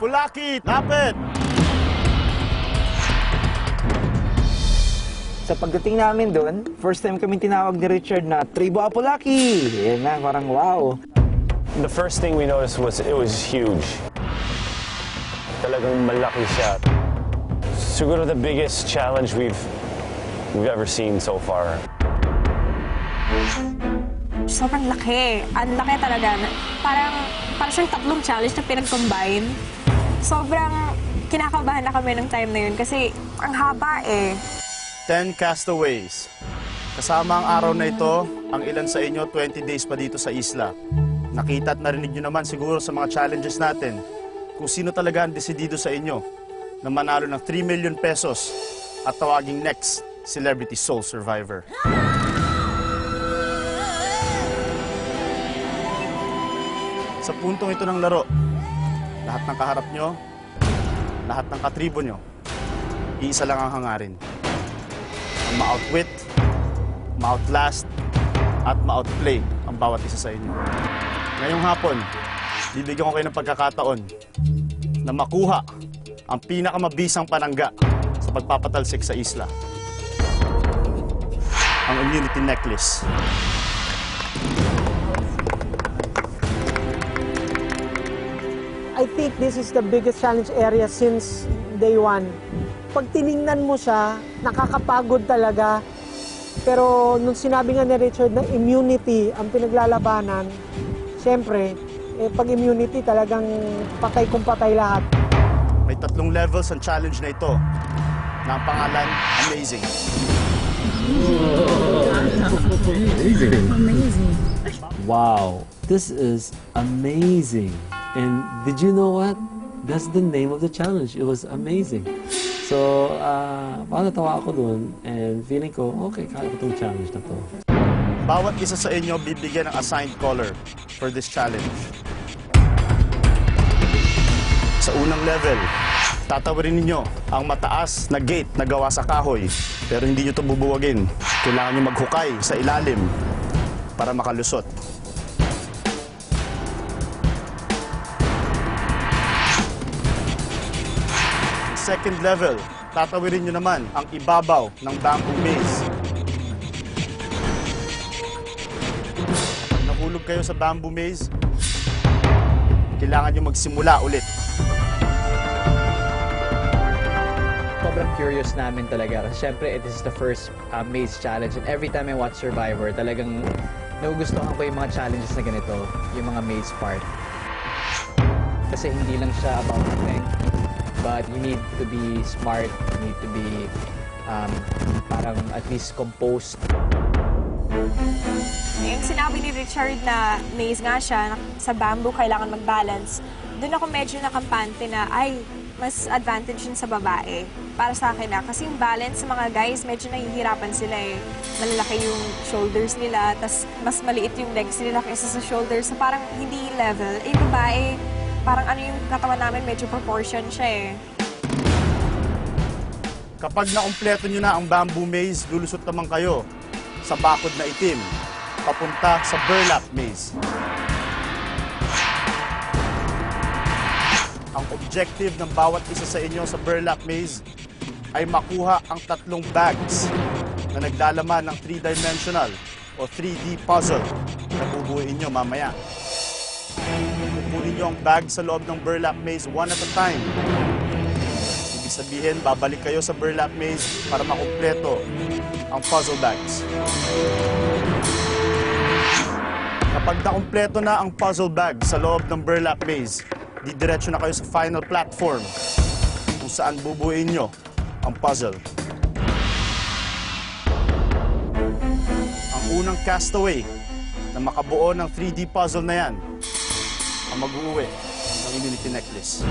Apulaki, lapit! Sa pagdating namin doon, first time kami tinawag ni Richard na Tribo Apolaki. Yan na, parang wow. The first thing we noticed was it was huge. Talagang malaki siya. Siguro the biggest challenge we've we've ever seen so far. Sobrang laki. Ang laki talaga. Parang, parang siyang tatlong challenge na pinag-combine. Sobrang kinakabahan na kami ng time na yun kasi ang haba eh. 10 castaways. Kasama ang araw na ito, ang ilan sa inyo 20 days pa dito sa isla. Nakita at narinig nyo naman siguro sa mga challenges natin kung sino talaga ang desidido sa inyo na manalo ng 3 million pesos at tawaging next Celebrity Soul Survivor. Sa puntong ito ng laro, lahat ng kaharap nyo, lahat ng katribo nyo, iisa lang ang hangarin ang ma-outwit, ma-outlast, at ma-outplay ang bawat isa sa inyo. Ngayong hapon, bibigyan ko kayo ng pagkakataon na makuha ang pinakamabisang panangga sa pagpapatalsik sa isla. Ang immunity necklace. I think this is the biggest challenge area since day one. Pag tiningnan mo siya, nakakapagod talaga. Pero nung sinabi nga ni Richard na immunity ang pinaglalabanan, siyempre, eh, pag immunity talagang patay kung patay lahat. May tatlong levels ang challenge na ito na ang pangalan Amazing. Wow, this is amazing. And did you know what? That's the name of the challenge. It was amazing. So, uh, parang natawa ako dun and feeling ko, okay, kaya ko itong challenge na to. Bawat isa sa inyo bibigyan ng assigned color for this challenge. Sa unang level, tatawarin ninyo ang mataas na gate na gawa sa kahoy. Pero hindi nyo ito bubuwagin. Kailangan nyo maghukay sa ilalim para makalusot. Second level, tatawirin nyo naman ang ibabaw ng bamboo maze. Nahulog kayo sa bamboo maze, kailangan nyo magsimula ulit. sobrang curious namin talaga. Kasi syempre, it is the first uh, maze challenge. And every time I watch Survivor, talagang nagugustuhan ko yung mga challenges na ganito. Yung mga maze part. Kasi hindi lang siya about strength. But you need to be smart. You need to be um, parang at least composed. Yung sinabi ni Richard na maze nga siya, sa bamboo kailangan mag-balance, doon ako medyo nakampante na, ay, mas advantage yun sa babae. Para sa akin na. Kasi yung balance sa mga guys, medyo nahihirapan sila eh. Malalaki yung shoulders nila, tas mas maliit yung legs nila kaysa sa shoulders. So parang hindi level. Eh, babae, parang ano yung katawan namin, medyo proportion siya eh. Kapag nakumpleto nyo na ang bamboo maze, lulusot naman kayo sa bakod na itim, papunta sa burlap maze. Ang objective ng bawat isa sa inyo sa burlap maze ay makuha ang tatlong bags na naglalaman ng three-dimensional o 3D puzzle na bubuuin nyo mamaya. Kukunin nyo ang bag sa loob ng burlap maze one at a time Ibig sabihin, babalik kayo sa burlap maze para makumpleto ang puzzle bags. Kapag nakumpleto na ang puzzle bag sa loob ng burlap maze, didiretso na kayo sa final platform kung saan bubuuin nyo ang puzzle. Ang unang castaway na makabuo ng 3D puzzle na yan ang mag-uwi ng immunity necklace.